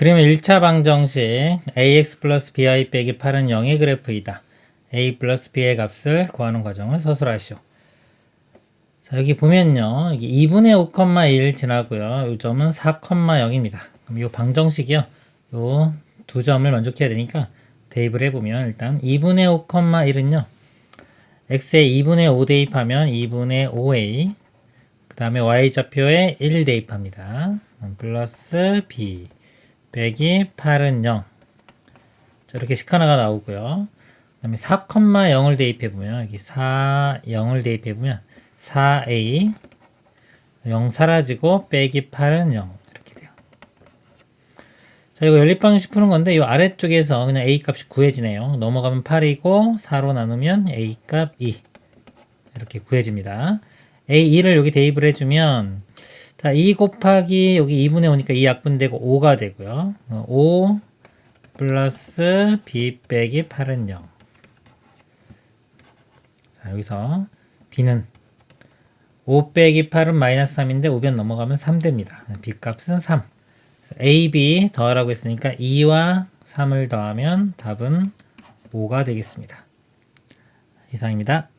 그러면 1차 방정 식 ax 플러스 bi 빼기 8은 0의 그래프이다. a 플러스 b의 값을 구하는 과정을 서술하시오. 자, 여기 보면요. 이게 2분의 5,1 지나고요. 이 점은 4,0입니다. 그럼 이 방정식이요. 요 두 점을 만족해야 되니까 대입을 해보면 일단 2분의 5,1은요. x에 2분의 5 대입하면 2분의 5a 그 다음에 y좌표에 1 대입합니다. 플러스 b 빼기 8은 0 자, 이렇게 식 하나가 나오고요. 그 다음에 4,0을 대입해보면 여기 4, 0을 대입해보면 4a 0 사라지고 빼기 8은 0 이렇게 돼요. 자 이거 연립방식 푸는 건데 이 아래쪽에서 그냥 a 값이 구해지네요. 넘어가면 8이고 4로 나누면 a 값 2 이렇게 구해집니다. a2를 여기 대입을 해주면 자, 2 곱하기 여기 2분의 5니까 2 약분되고 5가 되고요. 어, 5 플러스 b 빼기 8은 0. 자, 여기서 b는 5 빼기 8은 마이너스 3인데 5변 넘어가면 3됩니다. b 값은 3. 그래서 a, b 더하라고 했으니까 2와 3을 더하면 답은 5가 되겠습니다. 이상입니다.